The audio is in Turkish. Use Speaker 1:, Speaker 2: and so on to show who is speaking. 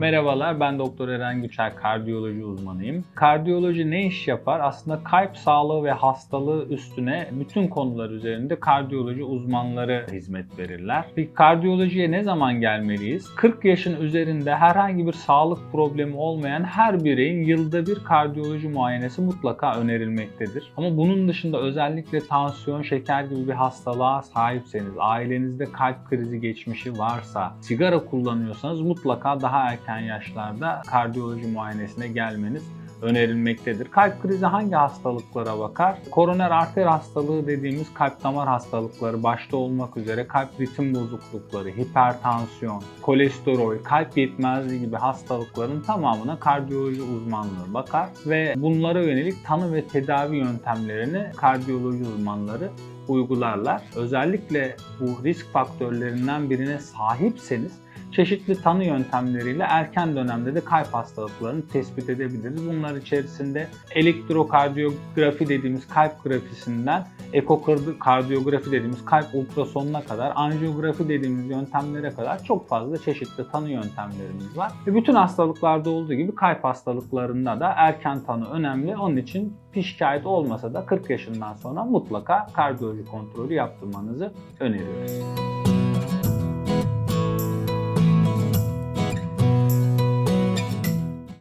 Speaker 1: Merhabalar, ben Doktor Eren Güçer, kardiyoloji uzmanıyım. Kardiyoloji ne iş yapar? Aslında kalp sağlığı ve hastalığı üstüne bütün konular üzerinde kardiyoloji uzmanları hizmet verirler. Peki kardiyolojiye ne zaman gelmeliyiz? 40 yaşın üzerinde herhangi bir sağlık problemi olmayan her bireyin yılda bir kardiyoloji muayenesi mutlaka önerilmektedir. Ama bunun dışında özellikle tansiyon, şeker gibi bir hastalığa sahipseniz, ailenizde kalp krizi geçmişi varsa, sigara kullanıyorsanız mutlaka daha erken yaşlarda kardiyoloji muayenesine gelmeniz önerilmektedir. Kalp krizi hangi hastalıklara bakar? Koroner arter hastalığı dediğimiz kalp damar hastalıkları başta olmak üzere kalp ritim bozuklukları, hipertansiyon, kolesterol, kalp yetmezliği gibi hastalıkların tamamına kardiyoloji uzmanlığı bakar ve bunlara yönelik tanı ve tedavi yöntemlerini kardiyoloji uzmanları uygularlar. Özellikle bu risk faktörlerinden birine sahipseniz çeşitli tanı yöntemleriyle erken dönemde de kalp hastalıklarını tespit edebiliriz. Bunlar içerisinde elektrokardiyografi dediğimiz kalp grafisinden ekokardiyografi dediğimiz kalp ultrasonuna kadar, anjiyografi dediğimiz yöntemlere kadar çok fazla çeşitli tanı yöntemlerimiz var. Ve bütün hastalıklarda olduğu gibi kalp hastalıklarında da erken tanı önemli. Onun için bir şikayet olmasa da 40 yaşından sonra mutlaka kardiyoloji kontrolü yaptırmanızı öneriyoruz.